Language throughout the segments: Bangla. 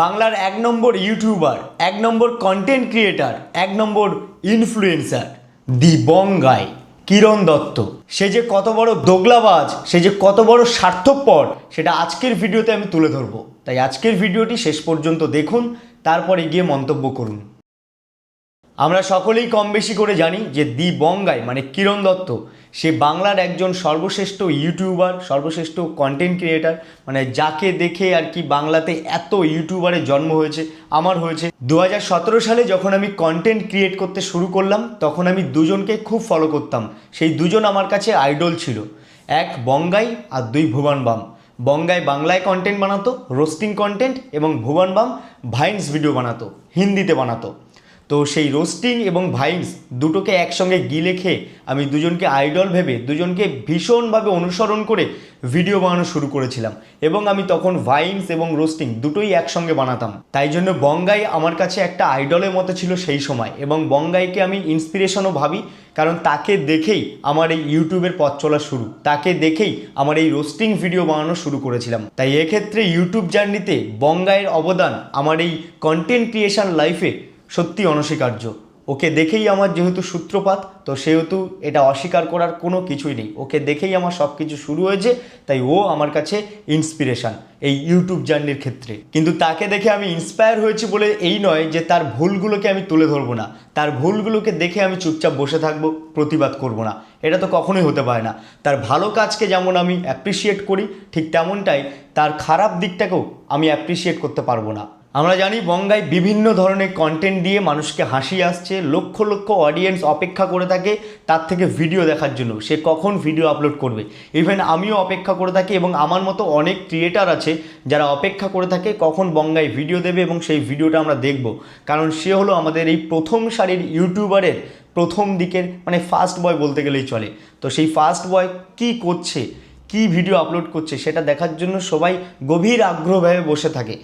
বাংলার এক নম্বর ইউটিউবার, এক নম্বর কন্টেন্ট ক্রিয়েটার এক নম্বর ইনফ্লুয়েন্সার দি বঙ্গাই কিরণ দত্ত। সে যে কত বড় দোগলাবাজ, সে যে কত বড় স্বার্থপর, সেটা আজকের ভিডিওতে আমি তুলে ধরবো। তাই আজকের ভিডিওটি শেষ পর্যন্ত দেখুন, তারপরে গিয়ে মন্তব্য করুন। আমরা সকলেই কম বেশি করে জানি যে দি বঙ্গাই মানে কিরণ দত্ত, সে বাংলার একজন সর্বশ্রেষ্ঠ ইউটিউবার, সর্বশ্রেষ্ঠ কন্টেন্ট ক্রিয়েটার মানে যাকে দেখে আর কি বাংলাতে এত ইউটিউবারের জন্ম হয়েছে, আমার হয়েছে। দু হাজার সতেরো সালে যখন আমি কন্টেন্ট ক্রিয়েট করতে শুরু করলাম, তখন আমি দুজনকে খুব ফলো করতাম। সেই দুজন আমার কাছে আইডল ছিল। এক বঙ্গাই আর দুই ভুবন বাম। বঙ্গায় বাংলায় কন্টেন্ট বানাতো রোস্টিং কন্টেন্ট এবং ভুবন বাম ভাইন্স ভিডিও বানাতো, হিন্দিতে বানাতো। তো সেই রোস্টিং এবং ভাইন্স দুটোকে একসঙ্গে গিলে খেয়ে আমি দুজনকে আইডল ভেবে, দুজনকে ভীষণভাবে অনুসরণ করে ভিডিও বানানো শুরু করেছিলাম। এবং আমি তখন ভাইন্স এবং রোস্টিং দুটোই একসঙ্গে বানাতাম। তাই জন্য বঙ্গাই আমার কাছে একটা আইডলের মতো ছিল সেই সময়। এবং বঙ্গাইকে আমি ইন্সপিরেশনও ভাবি, কারণ তাকে দেখেই আমার এই ইউটিউবের পথ চলা শুরু। তাকে দেখেই আমার এই রোস্টিং ভিডিও বানানো শুরু করেছিলাম। তাই এক্ষেত্রে ইউটিউব জার্নিতে বঙ্গাইয়ের অবদান, আমার এই কন্টেন্ট ক্রিয়েশন লাইফে সত্যি অনস্বীকার্য। ওকে দেখেই আমার যেহেতু সূত্রপাত, তো সেহেতু এটা অস্বীকার করার কোনো কিছুই নেই। ওকে দেখেই আমার সব কিছু শুরু হয়েছে, তাই ও আমার কাছে ইন্সপিরেশান এই ইউটিউব জার্নির ক্ষেত্রে। কিন্তু তাকে দেখে আমি ইন্সপায়ার হয়েছি বলে এই নয় যে তার ভুলগুলোকে আমি তুলে ধরবো না। তার ভুলগুলোকে দেখে আমি চুপচাপ বসে থাকব, প্রতিবাদ করব না। এটা তো কখনোই হতে পারে না। তার ভালো কাজকে যেমন আমি অ্যাপ্রিসিয়েট করি, ঠিক তেমনটাই তার খারাপ দিকটাকেও আমি অ্যাপ্রিসিয়েট করতে পারব না। আমরা জানি বঙ্গায় বিভিন্ন ধরনের কন্টেন্ট দিয়ে মানুষকে হাসি আসছে, লক্ষ লক্ষ অডিয়েন্স অপেক্ষা করে থাকে, তার থেকে ভিডিও দেখার জন্য। সে কখন ভিডিও আপলোড করবে? ইভেন আমিও অপেক্ষা করে থাকি এবং আমার মতো অনেক ক্রিয়েটার আছে যারা অপেক্ষা করে থাকে কখন বঙ্গায় ভিডিও দেবে এবং সেই ভিডিওটা আমরা দেখব। কারণ সে হলো আমাদের এই প্রথম সারির ইউটিউবারের প্রথম দিকের মানে ফার্স্ট বয় বলতে গেলেই চলে। তো সেই ফার্স্ট বয় কী করছে? কী ভিডিও আপলোড করছে? সেটা দেখার জন্য সবাই গভীর আগ্রহভাবে বসে থাকে।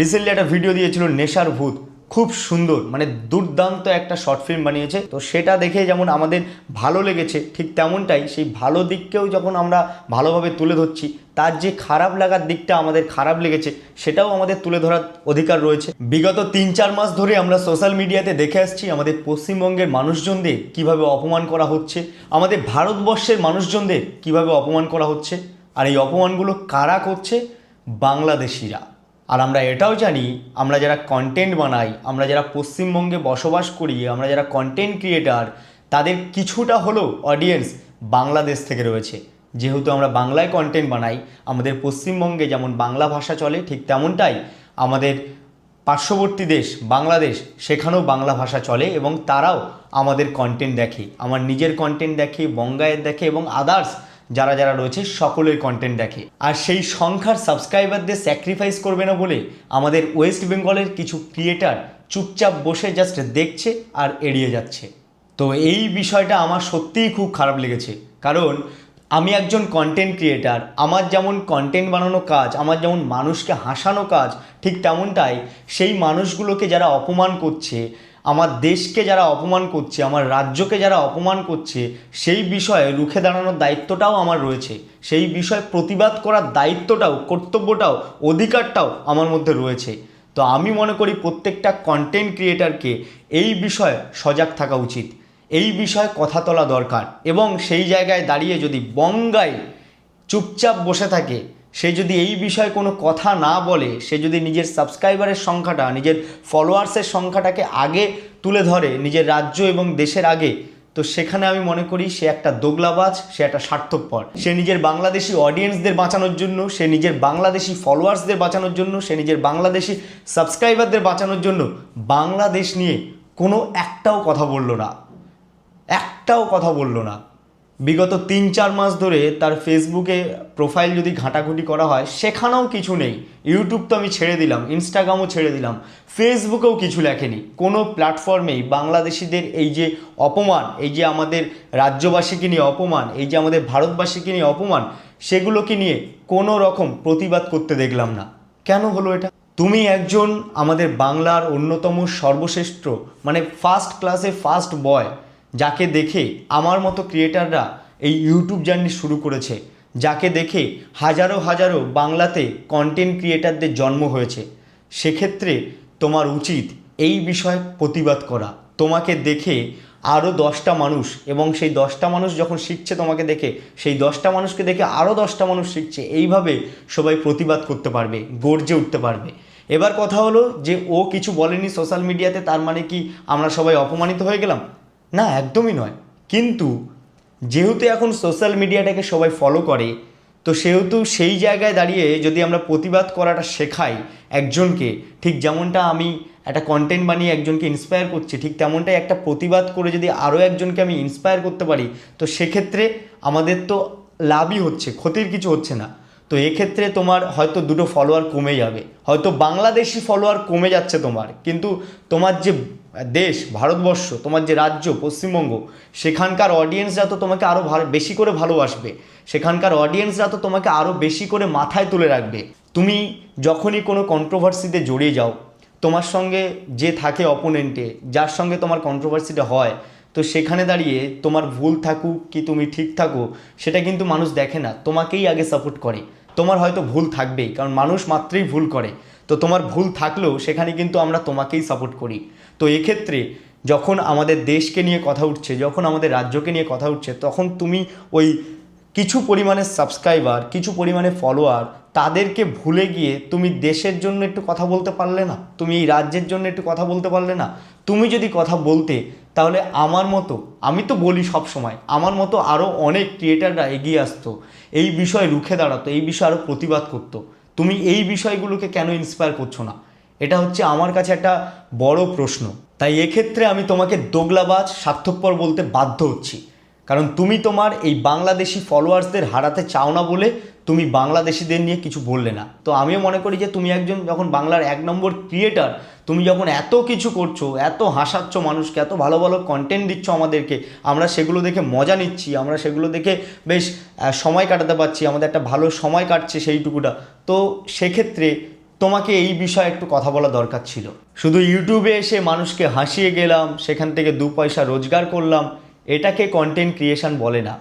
রিসেন্টলি একটা ভিডিও দিয়েছিল নেশার ভূত। খুব সুন্দর মানে দুর্দান্ত একটা শর্ট ফিল্ম বানিয়েছে। তো সেটা দেখে যেমন আমাদের ভালো লেগেছে, ঠিক তেমনটাই সেই ভালো দিককেও যখন আমরা ভালোভাবে তুলে ধরছি, তার যে খারাপ লাগার দিকটা আমাদের খারাপ লেগেছে, সেটাও আমাদের তুলে ধরার অধিকার রয়েছে। বিগত তিন চার মাস ধরে আমরা সোশ্যাল মিডিয়াতে দেখে আসছি আমাদের পশ্চিমবঙ্গের মানুষজনদের কীভাবে অপমান করা হচ্ছে, আমাদের ভারতবর্ষের মানুষজনদের কীভাবে অপমান করা হচ্ছে, আর এই অপমানগুলো কারা করছে? বাংলাদেশিরা। আর আমরা এটাও জানি, আমরা যারা কন্টেন্ট বানাই, আমরা যারা পশ্চিমবঙ্গে বসবাস করি, আমরা যারা কন্টেন্ট ক্রিয়েটার তাদের কিছুটা হলেও অডিয়েন্স বাংলাদেশ থেকে রয়েছে। যেহেতু আমরা বাংলায় কন্টেন্ট বানাই, আমাদের পশ্চিমবঙ্গে যেমন বাংলা ভাষা চলে, ঠিক তেমনটাই আমাদের পার্শ্ববর্তী দেশ বাংলাদেশ, সেখানেও বাংলা ভাষা চলে এবং তারাও আমাদের কন্টেন্ট দেখে, আমার নিজের কন্টেন্ট দেখে, বঙ্গায়ের দেখে এবং আদার্স যারা যারা রয়েছে সকলের কন্টেন্ট দেখে। আর সেই সংখ্যার সাবস্ক্রাইবারদের স্যাক্রিফাইস করবে না বলে আমাদের ওয়েস্ট বেঙ্গলের কিছু ক্রিয়েটার চুপচাপ বসে জাস্ট দেখছে আর এড়িয়ে যাচ্ছে। তো এই বিষয়টা আমার সত্যিই খুব খারাপ লেগেছে। কারণ আমি একজন কন্টেন্ট ক্রিয়েটার আমার যেমন কন্টেন্ট বানানো কাজ, আমার যেমন মানুষকে হাসানো কাজ, ঠিক তেমনটাই সেই মানুষগুলোকে যারা অপমান করছে আমার দেশকে যারা অপমান করছে, আমার রাজ্যকে যারা অপমান করছে, সেই বিষয়ে রুখে দাঁড়ানোর দায়িত্বটাও আমার রয়েছে। সেই বিষয়ে প্রতিবাদ করার দায়িত্বটাও, কর্তব্যটাও, অধিকারটাও আমার মধ্যে রয়েছে। তো আমি মনে করি প্রত্যেকটা কন্টেন্ট ক্রিয়েটারকে এই বিষয়ে সজাগ থাকা উচিত। এই বিষয়ে কথা তোলা দরকার। এবং সেই জায়গায় দাঁড়িয়ে যদি বঙ্গায় চুপচাপ বসে থাকে সে যদি এই বিষয়ে কোনো কথা না বলে, সে যদি নিজের সাবস্ক্রাইবারের সংখ্যাটা, নিজের ফলোয়ার্সের সংখ্যাটাকে আগে তুলে ধরে, নিজের রাজ্য এবং দেশের আগে, তো সেখানে আমি মনে করি সে একটা দোগলাবাজ, সে একটা স্বার্থপর। সে নিজের বাংলাদেশি অডিয়েন্সদের বাঁচানোর জন্য, সে নিজের বাংলাদেশি ফলোয়ার্সদের বাঁচানোর জন্য, সে নিজের বাংলাদেশি সাবস্ক্রাইবারদের বাঁচানোর জন্য বাংলাদেশ নিয়ে কোনো একটাও কথা বলল না। একটাও কথা বলল না। বিগত তিন চার মাস ধরে তার ফেসবুকে প্রোফাইল যদি ঘাঁটাঘুটি করা হয়, সেখানেও কিছু নেই। ইউটিউব তো আমি ছেড়ে দিলাম ইনস্টাগ্রামও ছেড়ে দিলাম। ফেসবুকেও কিছু লেখেনি। কোনো প্ল্যাটফর্মেই বাংলাদেশিদের এই যে অপমান, এই যে আমাদের রাজ্যবাসীকে নিয়ে অপমান, এই যে আমাদের ভারতবাসীকে নিয়ে অপমান, সেগুলোকে নিয়ে কোনো রকম প্রতিবাদ করতে দেখলাম না। কেন হলো এটা? তুমি একজন আমাদের বাংলার অন্যতম সর্বশ্রেষ্ঠ মানে ফার্স্ট ক্লাসে ফার্স্ট বয় যাকে দেখে আমার মতো ক্রিয়েটাররা এই ইউটিউব জার্নি শুরু করেছে, যাকে দেখে হাজারো হাজারো বাংলাতে কন্টেন্ট ক্রিয়েটারদের জন্ম হয়েছে, সেক্ষেত্রে তোমার উচিত এই বিষয়ে প্রতিবাদ করা। তোমাকে দেখে আরও দশটা মানুষ এবং সেই দশটা মানুষ যখন শিখছে তোমাকে দেখে, সেই দশটা মানুষকে দেখে আরও দশটা মানুষ শিখছে, এইভাবে সবাই প্রতিবাদ করতে পারবে, গর্জে উঠতে পারবে। এবার কথা হলো যে ও কিছু বলেনি সোশ্যাল মিডিয়াতে তার মানে কি আমরা সবাই অপমানিত হয়ে গেলাম? না, একদমই নয়। কিন্তু যেহেতু এখন সোশ্যাল মিডিয়াটাকে সবাই ফলো করে, তো সেহেতু সেই জায়গায় দাঁড়িয়ে যদি আমরা প্রতিবাদ করাটা শেখাই একজনকে, ঠিক যেমনটা আমি একটা কন্টেন্ট বানিয়ে একজনকে ইন্সপায়ার করছি, ঠিক তেমনটাই একটা প্রতিবাদ করে যদি আরও একজনকে আমি ইন্সপায়ার করতে পারি, তো সেক্ষেত্রে আমাদের তো লাভই হচ্ছে, ক্ষতির কিছু হচ্ছে না। তো এক্ষেত্রে তোমার হয়তো দুটো ফলোয়ার কমে যাবে। হয়তো বাংলাদেশি ফলোয়ার কমে যাচ্ছে তোমার, কিন্তু তোমার যে দেশ, ভারতবর্ষ, তোমার যে রাজ্য, পশ্চিমবঙ্গ, সেখানকার অডিয়েন্সরা তো তোমাকে আরও বেশি করে ভালোবাসবে। সেখানকার অডিয়েন্সরা তো তোমাকে আরও বেশি করে মাথায় তুলে রাখবে। তুমি যখনই কোনো কন্ট্রোভার্সিতে জড়িয়ে যাও, তোমার সঙ্গে যে থাকে অপোনেন্টে যার সঙ্গে তোমার কন্ট্রোভার্সিটা হয়, তো সেখানে দাঁড়িয়ে তোমার ভুল থাকুক কি তুমি ঠিক থাকো, সেটা কিন্তু মানুষ দেখে না, তোমাকেই আগে সাপোর্ট করে। তোমার হয়তো ভুল থাকবেই, কারণ মানুষ মাত্রই ভুল করে। তো তোমার ভুল থাকলেও সেখানে কিন্তু আমরা তোমাকেই সাপোর্ট করি। তো এক্ষেত্রে যখন আমাদের দেশকে নিয়ে কথা উঠছে, যখন আমাদের রাজ্যকে নিয়ে কথা উঠছে, তখন তুমি ওই কিছু পরিমাণে সাবস্ক্রাইবার কিছু পরিমাণে ফলোয়ার তাদেরকে ভুলে গিয়ে তুমি দেশের জন্য একটু কথা বলতে পারলে না, তুমি এই রাজ্যের জন্য একটু কথা বলতে পারলে না। তুমি যদি কথা বলতে, তাহলে আমার মতো, আমি তো বলি সব সময়, আমার মতো আরও অনেক ক্রিয়েটাররা এগিয়ে আসতো, এই বিষয়ে রুখে দাঁড়াতো, এই বিষয়ে আরও প্রতিবাদ করতো। তুমি এই বিষয়গুলোকে কেন ইন্সপায়ার করছ না? এটা হচ্ছে আমার কাছে একটা বড় প্রশ্ন। তাই এক্ষেত্রে আমি তোমাকে দোগলাবাজ, স্বার্থপর বলতে বাধ্য হচ্ছি। কারণ তুমি তোমার এই বাংলাদেশি ফলোয়ার্সদের হারাতে চাও না বলে তুমি বাংলাদেশিদের নিয়ে কিছু বললে না। তো আমিও মনে করি যে তুমি একজন যখন বাংলার এক নম্বর ক্রিয়েটার তুমি যখন এত কিছু করছ, এত হাসাচ্ছ মানুষকে, এত ভালো ভালো কন্টেন্ট দিচ্ছ আমাদেরকে, আমরা সেগুলো দেখে মজা নিচ্ছি, আমরা সেগুলো দেখে বেশ সময় কাটাতে পারছি, আমাদের একটা ভালো সময় কাটছে সেইটুকুটা। তো সেক্ষেত্রে তোমাকে এই বিষয়ে একটু কথা বলা দরকার ছিল। শুধু ইউটিউবে এসে মানুষকে হাসিয়ে গেলাম, সেখান থেকে দু পয়সা রোজগার করলাম, এটাকে কন্টেন্ট ক্রিয়েশন বলে না।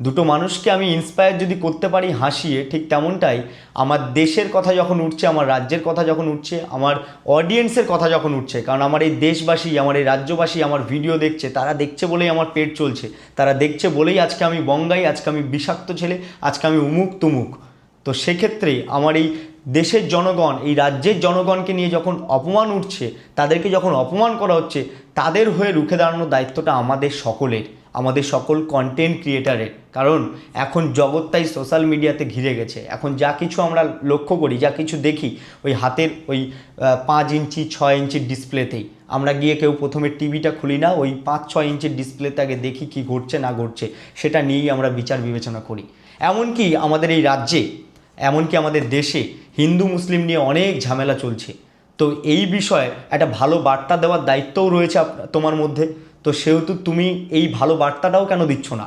দুটো মানুষকে আমি ইন্সপায়ার যদি করতে পারি হাসিয়ে, ঠিক তেমনটাই আমার দেশের কথা যখন উঠছে, আমার রাজ্যের কথা যখন উঠছে, আমার অডিয়েন্সের কথা যখন উঠছে, কারণ আমার এই দেশবাসী, আমার এই রাজ্যবাসী আমার ভিডিও দেখছে, তারা দেখছে বলেই আমার পেট চলছে, তারা দেখছে বলেই আজকে আমি বঙ্গাই, আজকে আমি বিষাক্ত ছেলে, আজকে আমি উমুক তুমুক তো সেক্ষেত্রে আমার এই দেশের জনগণ, এই রাজ্যের জনগণকে নিয়ে যখন অপমান উঠছে, তাদেরকে যখন অপমান করা হচ্ছে, তাদের হয়ে রুখে দাঁড়ানোর দায়িত্বটা আমাদের সকলের, আমাদের সকল কন্টেন্ট ক্রিয়েটারের কারণ এখন জগৎটাই সোশ্যাল মিডিয়াতে ঘিরে গেছে। এখন যা কিছু আমরা লক্ষ্য করি, যা কিছু দেখি, ওই হাতের ওই পাঁচ ইঞ্চি, ছয় ইঞ্চির ডিসপ্লেতেই আমরা গিয়ে কেউ প্রথমে টিভিটা খুলি না, ওই পাঁচ, ছয় ইঞ্চির ডিসপ্লেতে আগে দেখি কি ঘটছে, না ঘটছে, সেটা নিয়েই আমরা বিচার বিবেচনা করি। এমনকি আমাদের এই রাজ্যে এমনকি আমাদের দেশে হিন্দু, মুসলিম নিয়ে অনেক ঝামেলা চলছে। তো এই বিষয়ে একটা ভালো বার্তা দেওয়ার দায়িত্বও রয়েছে তোমার মধ্যে। তো সেহেতু তুমি এই ভালো বার্তাটাও কেন দিচ্ছ না?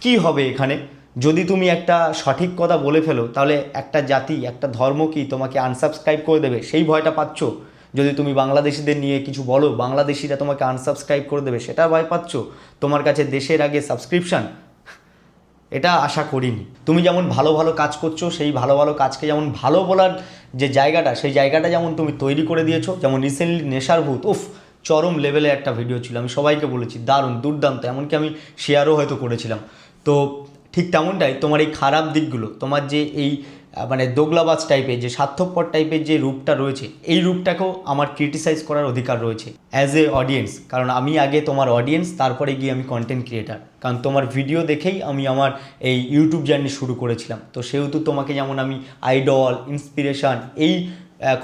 কি হবে এখানে? যদি তুমি একটা সঠিক কথা বলে ফেলো, তাহলে একটা জাতি, একটা ধর্ম কি তোমাকে আনসাবস্ক্রাইব করে দেবে? সেই ভয়টা পাচ্ছ? যদি তুমি বাংলাদেশিদের নিয়ে কিছু বলো, বাংলাদেশিরা তোমাকে আনসাবস্ক্রাইব করে দেবে, সেটা ভয় পাচ্ছ? তোমার কাছে দেশের আগে সাবস্ক্রিপশন এটা আশা করিনি। তুমি যেমন ভালো ভালো কাজ করছ, সেই ভালো ভালো কাজকে যেমন ভালো বলার যে জায়গাটা, সেই জায়গাটা যেমন তুমি তৈরি করে দিয়েছ, যেমন রিসেন্টলি নেশার ভূত, উফ, চরম লেভেলে একটা ভিডিও ছিল, আমি সবাইকে বলেছি, দারুণ, দুর্দান্ত, এমনকি আমি শেয়ারও হয়তো করেছিলাম। তো ঠিক তেমনটাই তোমার এই খারাপ দিকগুলো, তোমার যে এই মানে দোগলাবাজ টাইপের যে স্বার্থপর টাইপের যে রূপটা রয়েছে, এই রূপটাকেও আমার ক্রিটিসাইজ করার অধিকার রয়েছে অ্যাজ এ অডিয়েন্স কারণ আমি আগে তোমার অডিয়েন্স তারপরে গিয়ে আমি কন্টেন্ট ক্রিয়েটার কারণ তোমার ভিডিও দেখেই আমি আমার এই ইউটিউব জার্নি শুরু করেছিলাম। তো সেহেতু তোমাকে যেমন আমি আইডল ইন্সপিরেশন এই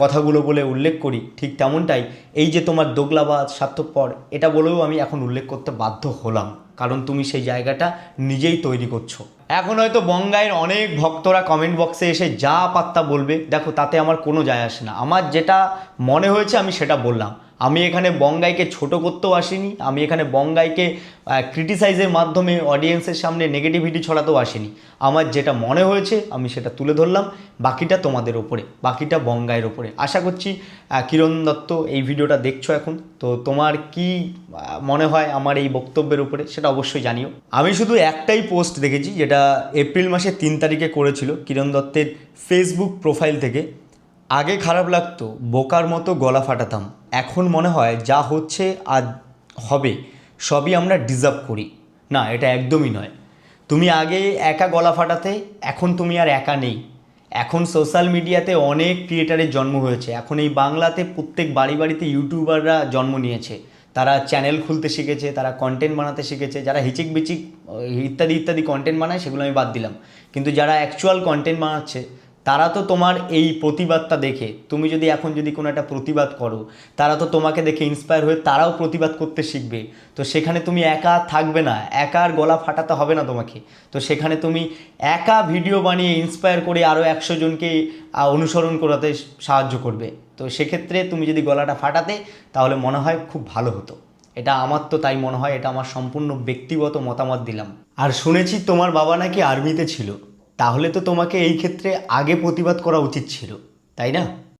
কথাগুলো বলে উল্লেখ করি, ঠিক তেমনটাই এই যে তোমার দোগলাবাজ, স্বার্থপর, এটা বলেও আমি এখন উল্লেখ করতে বাধ্য হলাম। কারণ তুমি সেই জায়গাটা নিজেই তৈরি করছ। এখন হয়তো বঙ্গাইয়ের অনেক ভক্তরা কমেন্ট বক্সে এসে যা পাত্তা বলবে, দেখো তাতে আমার কোনো যায় আসে না। আমার যেটা মনে হয়েছে আমি সেটা বললাম। আমি এখানে বঙ্গাইকে ছোট করতেও আসিনি, আমি এখানে বঙ্গাইকে ক্রিটিসাইজের মাধ্যমে অডিয়েন্সের সামনে নেগেটিভিটি ছড়াতেও আসিনি। আমার যেটা মনে হয়েছে, আমি সেটা তুলে ধরলাম, বাকিটা তোমাদের ওপরে, বাকিটা বঙ্গাইয়ের ওপরে। আশা করছি কিরণ দত্ত এই ভিডিওটা দেখছ এখন, তো তোমার কি মনে হয় আমার এই বক্তব্যের উপরে, সেটা অবশ্যই জানিও। আমি শুধু একটাই পোস্ট দেখেছি, যেটা এপ্রিল মাসের তিন তারিখে করেছিল কিরণ দত্তের ফেসবুক প্রোফাইল থেকে। আগে খারাপ লাগতো, বোকার মতো গলা ফাটাতাম। এখন মনে হয় যা হচ্ছে আর হবে, সবই আমরা ডিজার্ভ করি। না, এটা একদমই নয়। তুমি আগে একা গলা ফাটাতে, এখন তুমি আর একা নেই। এখন সোশ্যাল মিডিয়াতে অনেক ক্রিয়েটারের জন্ম হয়েছে। এখন এই বাংলাতে প্রত্যেক বাড়ি বাড়িতে ইউটিউবাররা জন্ম নিয়েছে। তারা চ্যানেল খুলতে শিখেছে, তারা কন্টেন্ট বানাতে শিখেছে। যারা হিচিক বিচিক, ইত্যাদি ইত্যাদি কন্টেন্ট বানায়, সেগুলো আমি বাদ দিলাম। কিন্তু যারা অ্যাকচুয়াল কন্টেন্ট বানাচ্ছে তারা তো তোমার এই প্রতিবাদটা দেখে। তুমি যদি এখন যদি কোনো একটা প্রতিবাদ করো, তারা তো তোমাকে দেখে ইন্সপায়ার হয়ে তারাও প্রতিবাদ করতে শিখবে। তো সেখানে তুমি একা থাকবে না একা আর গলা ফাটাতে হবে না তোমাকে। তো সেখানে তুমি একা ভিডিও বানিয়ে ইন্সপায়ার করে আরও একশো জনকে অনুসরণ করাতে সাহায্য করবে। তো সেক্ষেত্রে তুমি যদি গলাটা ফাটাতে, তাহলে মনে হয় খুব ভালো হতো। এটা আমার তো তাই মনে হয়, এটা আমার সম্পূর্ণ ব্যক্তিগত মতামত দিলাম। আর শুনেছি তোমার বাবা নাকি আর্মিতে ছিল। তাহলে তো তোমাকে এই ক্ষেত্রে আগে প্রতিবাদ করা উচিত ছিল তাই না?